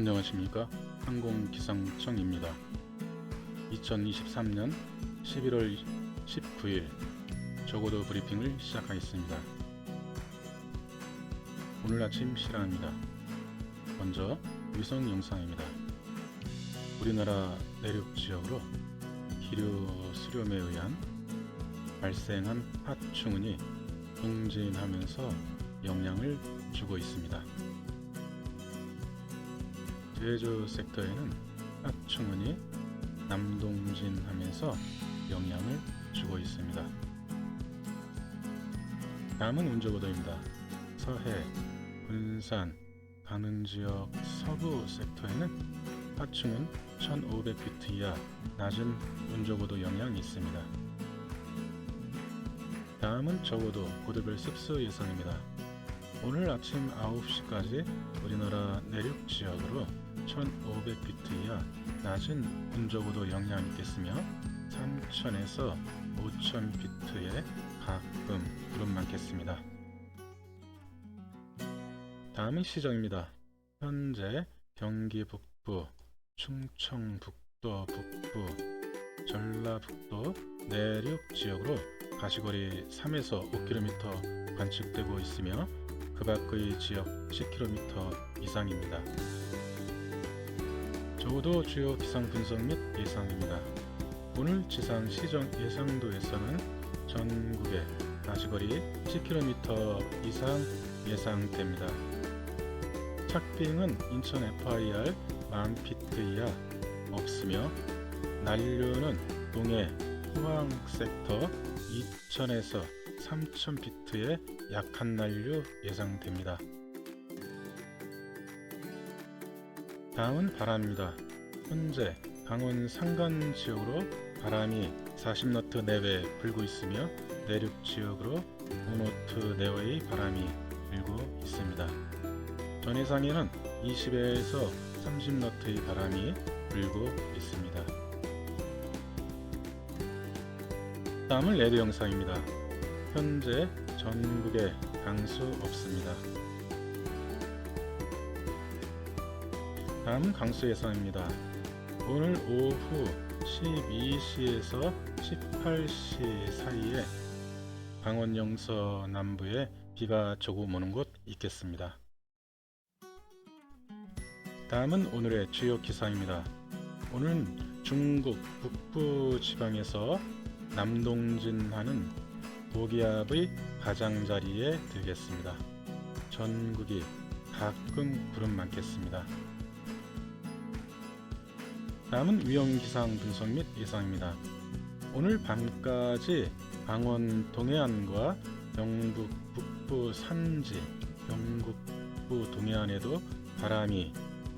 안녕하십니까? 항공기상청입니다. 2023년 11월 19일 적어도 브리핑을 시작하겠습니다. 오늘 아침 실황입니다. 먼저 위성 영상입니다. 우리나라 내륙 지역으로 기류 수렴에 의한 발생한 파충운이 동진하면서 영향을 주고 있습니다. 제주 섹터에는 하충운이 남동진하면서 영향을 주고 있습니다. 다음은 운조보도입니다. 서해, 군산, 강릉 지역 서부 섹터에는 하충운 1500피트 이하 낮은 운조보도 영향이 있습니다. 다음은 적어도 고도별 습수 예상입니다. 오늘 아침 9시까지 우리나라 내륙 지역으로 1500피트 이하 낮은 운적으로 영향이 있겠으며 3000에서 5000피트에 가끔 구름 많겠습니다. 다음은 시정입니다. 현재 경기 북부, 충청북도 북부, 전라북도 내륙 지역으로 가시거리 3에서 5km 관측되고 있으며 그 밖의 지역 10km 이상입니다. 적어도 주요 기상 분석 및 예상입니다. 오늘 지상 시정 예상도에서는 전국에 가시거리 10km 이상 예상됩니다. 착빙은 인천 FIR 만 피트 이하 없으며 난류는 동해 포항 섹터 2000에서 3000피트의 약한 난류 예상됩니다. 다음은 바람입니다. 현재 강원 산간 지역으로 바람이 40너트 내외 불고 있으며 내륙 지역으로 5너트 내외의 바람이 불고 있습니다. 전해상에는 20에서 30너트의 바람이 불고 있습니다. 다음은 레드 영상입니다. 현재 전국에 강수 없습니다. 다음은 강수 예상입니다. 오늘 오후 12시에서 18시 사이에 강원 영서 남부에 비가 조금 오는 곳 있겠습니다. 다음은 오늘의 주요 기상입니다. 오늘은 중국 북부 지방에서 남동진하는 고기압의 가장자리에 들겠습니다. 전국이 가끔 구름 많겠습니다. 다음은 위험기상 분석 및 예상입니다. 오늘 밤까지 강원 동해안과 영북 북부 산지, 영국 북부 동해안에도 바람이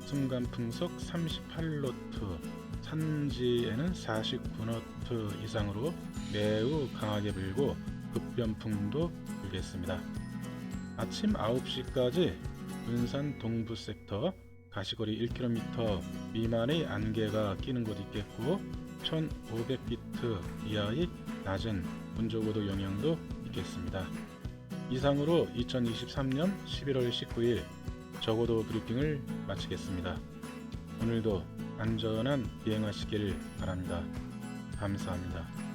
순간풍속 38노트, 산지에는 49노트 이상으로 매우 강하게 불고 급변풍도 불겠습니다. 아침 9시까지 군산 동부 섹터 가시거리 1km 미만의 안개가 끼는 곳 있겠고 1500피트 이하의 낮은 운조고도 영향도 있겠습니다. 이상으로 2023년 11월 19일 적어도 브리핑을 마치겠습니다. 오늘도 안전한 비행하시길 바랍니다. 감사합니다.